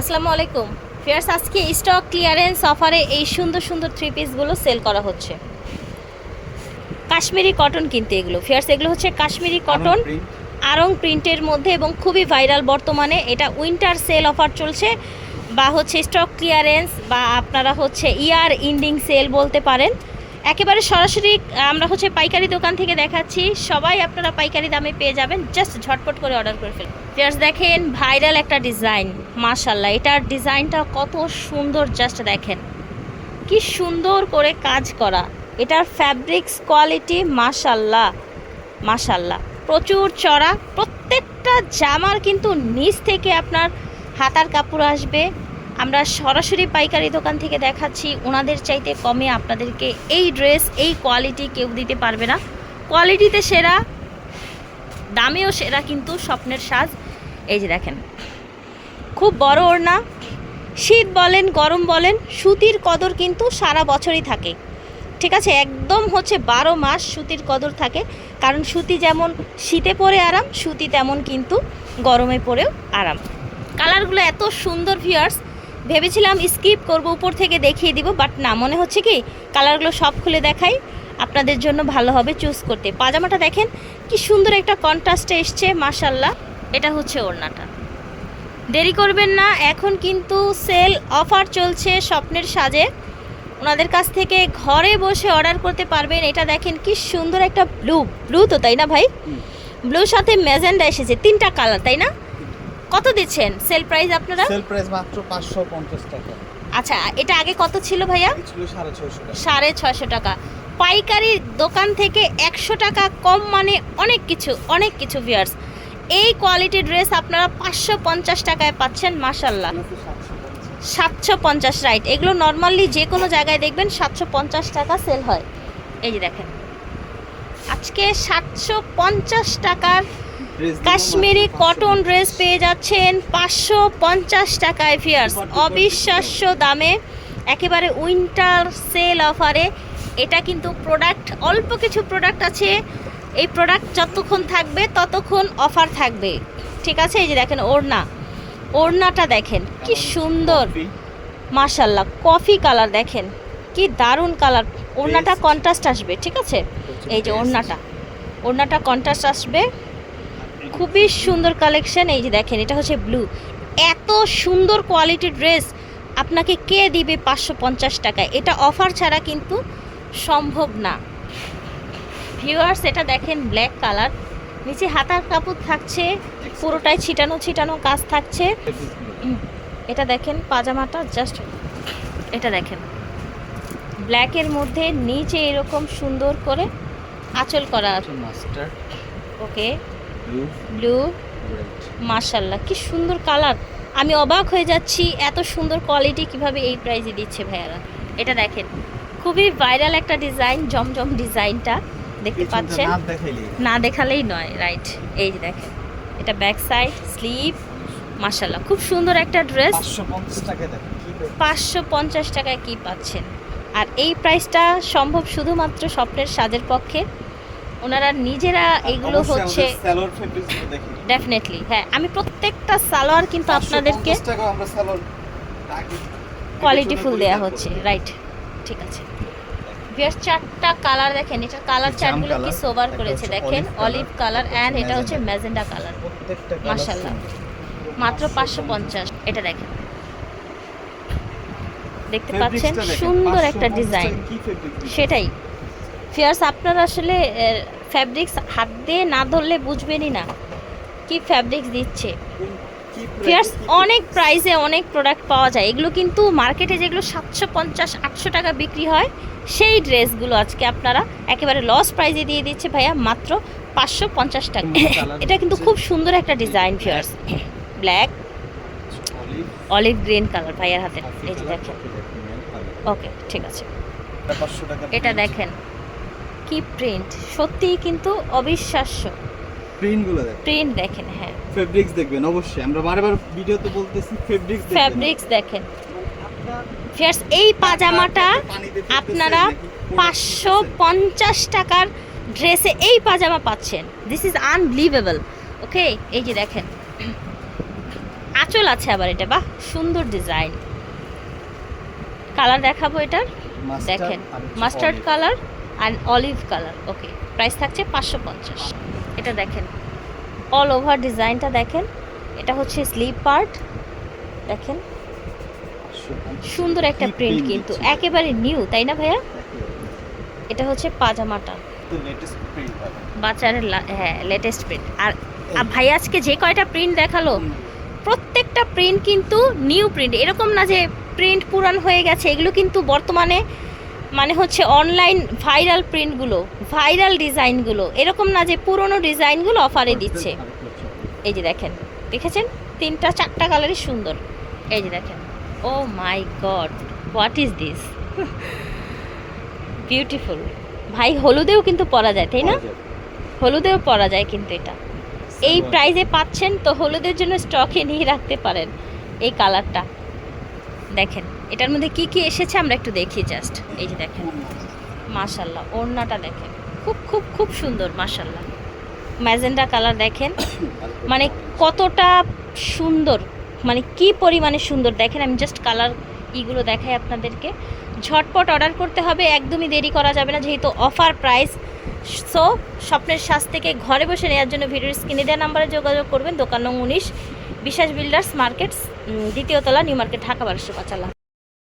আসসালামু আলাইকুম। ফিয়ার্স আজকে স্টক ক্লিয়ারেন্স অফারে এই সুন্দর সুন্দর থ্রি পিসগুলো সেল করা হচ্ছে। কাশ্মীরি কটন কিনতে এগুলো। ফিয়ার্স এগুলো হচ্ছে কাশ্মীরি কটন আরং প্রিন্টের মধ্যে এবং খুবই ভাইরাল বর্তমানে। এটা উইন্টার সেল অফার চলছে বা হচ্ছে স্টক ক্লিয়ারেন্স বা আপনারা হচ্ছে ইয়ার ইন্ডিং সেল বলতে পারেন। একেবারে সরাসরি, আমরা হচ্ছে পাইকারি দোকান থেকে দেখাচ্ছি। সবাই আপনারা পাইকারি দামে পেয়ে যাবেন। জাস্ট ঝটপট করে অর্ডার করে ফেলুন। জাস্ট দেখেন ভাইরাল একটা ডিজাইন মাশাল্লাহ এটার ডিজাইনটা কত সুন্দর, জাস্ট দেখেন। কি সুন্দর করে কাজ করা। এটার ফ্যাব্রিক্স কোয়ালিটি মাশাল্লাহ মাশাল্লাহ প্রচুর চড়া। প্রত্যেকটা জামার কিন্তু নিচ থেকে আপনার হাতার কাপড় আসবে। আমরা সরাসরি পাইকারি দোকান থেকে দেখাচ্ছি। ওনাদের চাইতে কমে আপনাদেরকে এই ড্রেস এই কোয়ালিটি কেউ দিতে পারবে না। কোয়ালিটিতে সেরা, দামেও সেরা কিন্তু স্বপ্নের সাজ। এই যে দেখেন, খুব বড় ওড়না, শীত বলেন, গরম বলেন, সুতির কদর কিন্তু সারা বছরই থাকে। ঠিক আছে, একদম হচ্ছে বারো মাস সুতির কদর থাকে। কারণ সুতি যেমন শীতে পরে আরাম, সুতি তেমন কিন্তু গরমে পরেও আরাম। কালারগুলো এত সুন্দর ভিউয়ার্স ভেবেছিলাম স্কিপ করব উপর থেকে দেখিয়ে দিব বাট না মনে হচ্ছে কি কালারগুলো সব খুলে দেখাই। আপনাদের জন্য ভালো হবে চুজ করতে। পাজামাটা দেখেন কি সুন্দর একটা কন্ট্রাস্টে এসছে মাশাল্লাহ এটা হচ্ছে ওড়নাটা। দেরি করবেন না এখন কিন্তু সেল অফার চলছে স্বপ্নের সাজে। ওনাদের কাছ থেকে ঘরে বসে অর্ডার করতে পারবেন। এটা দেখেন কি সুন্দর একটা ব্লু ব্লু তো তাই না ভাই? ব্লুর সাথে ম্যাজেন্ডা এসেছে তিনটা কালার তাই না? কত দিচ্ছেন? সেল প্রাইস আপনারা? সেল প্রাইস মাত্র পাঁচশো পঞ্চাশ টাকা। আচ্ছা এটা আগে কত ছিল ভাইয়া? ছিল সাড়ে ছয়শো টাকা। সাড়ে ছয়শো টাকা। পাইকারি দোকান থেকে একশো টাকা কম মানে অনেক কিছু অনেক কিছু ভিয়ার্স এই কোয়ালিটির ড্রেস আপনারা পাঁচশো পঞ্চাশ টাকায় পাচ্ছেন মাসাল্লাহ সাতশো পঞ্চাশ রাইট এগুলো নর্মালি যে কোনো জায়গায় দেখবেন সাতশো পঞ্চাশ টাকা সেল হয়। এই যে দেখেন। আজকে সাতশো পঞ্চাশ টাকার কাশ্মীরি কটন ড্রেস পেয়ে যাচ্ছেন পাঁচশো পঞ্চাশ টাকায় ভিয়ার্স অবিশ্বাস্য দামে একেবারে উইন্টার সেল অফারে এটা কিন্তু প্রোডাক্ট অল্প কিছু প্রোডাক্ট আছে। এই প্রোডাক্ট যতক্ষণ থাকবে ততক্ষণ অফার থাকবে। ঠিক আছে? এই যে দেখেন ওড়না। ওড়নাটা দেখেন কি সুন্দর। মাশাল্লাহ কফি কালার দেখেন কি দারুণ কালার ওড়নাটা. কন্ট্রাস্ট আসবে ঠিক আছে? এই যে ওড়নাটা। ওড়নাটা কন্ট্রাস্ট আসবে। খুবই সুন্দর কালেকশন এই যে দেখেন এটা হচ্ছে ব্লু এত সুন্দর কোয়ালিটির ড্রেস আপনাকে কে দিবে পাঁচশো পঞ্চাশ টাকায়? এটা অফার ছাড়া কিন্তু সম্ভব না। ভিউয়ার্স এটা দেখেন ব্ল্যাক কালার নিচে হাতার কাপড় থাকছে পুরোটাই ছিটানো ছিটানো কাজ থাকছে। এটা দেখেন পাজামাটা জাস্ট এটা দেখেন। ব্ল্যাকের মধ্যে নিচে এরকম সুন্দর করে আঁচল করা। ওকে ব্লু মার্শাল্লাহ কি সুন্দর কালার। আমি অবাক হয়ে যাচ্ছি এত সুন্দর কোয়ালিটি কীভাবে এই প্রাইসে দিচ্ছে ভাইয়ারা। এটা দেখেন খুবই ভাইরাল একটা ডিজাইন জমজম ডিজাইনটা দেখতে পাচ্ছেন? না দেখালেই নয় রাইট এই যে দেখেন এটা ব্যাক সাইড স্লিভ মার্শাল্লাহ খুব সুন্দর একটা ড্রেস? পাঁচশো পঞ্চাশ টাকায় কি পাচ্ছেন? আর এই প্রাইসটা সম্ভব শুধুমাত্র স্বপ্নের সাজের পক্ষে। ওনারা নিজেরা এগুলো হচ্ছে ডেফিনেটলি হ্যাঁ আমি প্রত্যেকটা সালোয়ার কিন্তু আপনাদেরকে 550 টাকা আমরা সালোয়ার কোয়ালিটি ফুল দেওয়া হচ্ছে রাইট ঠিক আছে। বিয়ার চারটা কালার দেখেন এটা কালার চারগুলো কি সোবার করেছে দেখেন অলিভ কালার অ্যান্ড এটা হচ্ছে ম্যাজেন্ডা কালার মাশাআল্লাহ। মাত্র পাঁচশো পঞ্চাশ। এটা দেখেন। দেখতে পাচ্ছেন সুন্দর একটা ডিজাইন? সেটাই। ফিয়ার্স আপনারা আসলে ফ্যাব্রিক্স হাত দিয়ে না ধরলে বুঝবেনই না কি ফ্যাব্রিক্স দিচ্ছে। ফিয়ার্স অনেক? প্রাইসে অনেক প্রোডাক্ট পাওয়া যায়। এগুলো কিন্তু মার্কেটে যেগুলো সাতশো পঞ্চাশ আটশো টাকা বিক্রি হয় সেই ড্রেসগুলো আজকে আপনারা একেবারে লস প্রাইজে দিয়ে দিচ্ছে ভাইয়া মাত্র পাঁচশো পঞ্চাশ টাকা। এটা কিন্তু খুব সুন্দর একটা design fierce black olive green colour ভাইয়ার হাতে। এই যে দেখেন। ওকে ঠিক আছে। এটা 500 টাকা এটা print। দেখেন। কি প্রিন্ট সত্যিই কিন্তু অবিশ্বাস্য। Print গুলো দেখেন প্রিন্ট দেখেন হ্যাঁ। ফেব্রিক্স দেখবেন অবশ্যই। আমরা বারবার ভিডিওতে বলতেছি ফেব্রিক্স দেখবেন। ফ্যাব্রিক্স দেখেন। ফিয়ার্স এই পাজামাটা আপনারা পাঁচশো পঞ্চাশ টাকার ড্রেসে এই পাজামা পাচ্ছেন। দিস ইজ আনবিলিভেবল ওকে এই যে দেখেন। আঁচল আছে আবার এটা বাহ! সুন্দর ডিজাইন কালার দেখাবো এটার। দেখেন। মাস্টার্ড কালার আর অলিভ কালার ওকে প্রাইস থাকছে পাঁচশো পঞ্চাশ। এটা দেখেন। অল ওভার ডিজাইনটা দেখেন। এটা হচ্ছে স্লিপ পার্ট দেখেন। সুন্দর একটা প্রিন্ট কিন্তু। একেবারে নিউ তাই না ভাইয়া? এটা হচ্ছে পাজামাটা। বাচ্চার হ্যাঁ লেটেস্ট প্রিন্ট আর আর ভাই আজকে যে কয়টা প্রিন্ট দেখাল? প্রত্যেকটা প্রিন্ট কিন্তু নিউ প্রিন্ট এরকম না যে প্রিন্ট পুরান হয়ে গেছে। এগুলো কিন্তু বর্তমানে মানে হচ্ছে অনলাইন ভাইরাল প্রিন্টগুলো ভাইরাল ডিজাইনগুলো এরকম না যে পুরনো ডিজাইনগুলো অফারে দিচ্ছে। এই যে দেখেন দেখেছেন? তিনটা চারটা কালারই সুন্দর। এই যে দেখেন। ও my God what is this beautiful ভাই হলুদেও কিন্তু পরা যায় তাই না? হলুদেও পরা যায় কিন্তু এটা। এই প্রাইজে পাচ্ছেন তো হলুদের জন্য স্টকে নিয়ে রাখতে পারেন এই কালারটা দেখেন এটার মধ্যে কি কি এসেছে আমরা একটু দেখি জাস্ট এই যে দেখেন। মাশাল্লাহ ওড়নাটা দেখেন। খুব খুব খুব সুন্দর মাশাল্লাহ ম্যাজেন্ডা কালার দেখেন। মানে কতটা সুন্দর মানে কি পরিমাণে সুন্দর। দেখেন, আমি জাস্ট কালার ইগুলো দেখাই আপনাদেরকে। ঝটপট অর্ডার করতে হবে, একদমই দেরি করা যাবে না, যেহেতু অফার প্রাইস সো স্বপ্নের শ্বাস থেকে ঘরে বসে নেওয়ার জন্য ভিডিওর স্ক্রিনে দেওয়া নাম্বারে যোগাযোগ করবেন, দোকান নং উনিশ, বিশ্বাস বিল্ডার্স মার্কেটস দ্বিতীয় তলা, নিউ মার্কেট, ঢাকা বারোশো পাঁচালা